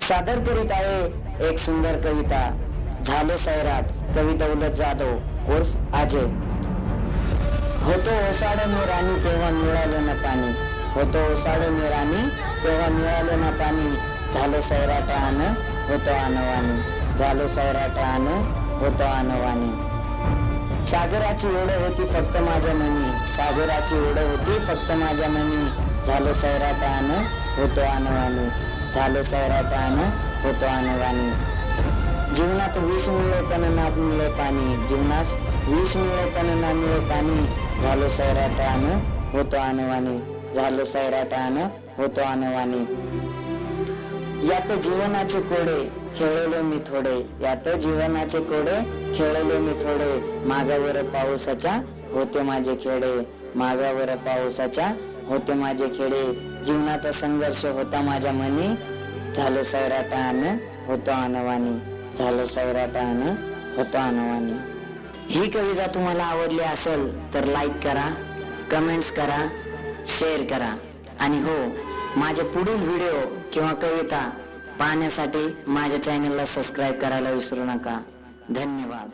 सादर करीत आहे एक सुंदर कविता. झालो सैराट कवी दौलत जाधव उर्फ आजे. होतो ओसाड मी राणी तेव्हा मिळालं ना पाणी. होतो ओसाड मी राणी तेव्हा मिळालं ना पाणी. झालो सैराट आण होतो आणवाणी झालो सैराट आण होतो आणवाणी सागराची ओढ होती फक्त माझ्या मनी. सागराची ओढ होती फक्त माझ्या मनी. झालो सैरा आण होतो आणवाणी झालो सैरा आण होतो आणवाणी जीवनात विष मिळे पण ना मिळे पाणी. जीवनास विष मिळे पण ना मिळे पाणी. झालो सैरा आण होतो आणवाणी झालो सैरा आण होतो आणवाणी यात जीवनाचे कोडे खेळलो मी थोडे. यात जीवनाचे कोडे खेळलो मी थोडे. मागावर पावसाच्या होते माझे खेडे. मागावर पावसाच्या होते माझे खेडे. जीवनाचा संघर्ष होता माझ्या मनी. झालो सैराटान होतो अनवानी झालो सैराटान होतो अनवानी ही कविता तुम्हाला आवडली असेल तर लाईक करा कमेंट्स करा शेअर करा. आणि हो माझे पुढील व्हिडिओ किंवा कविता पाहण्यासाठी माझ्या चॅनलला सबस्क्राईब करायला विसरू नका. धन्यवाद.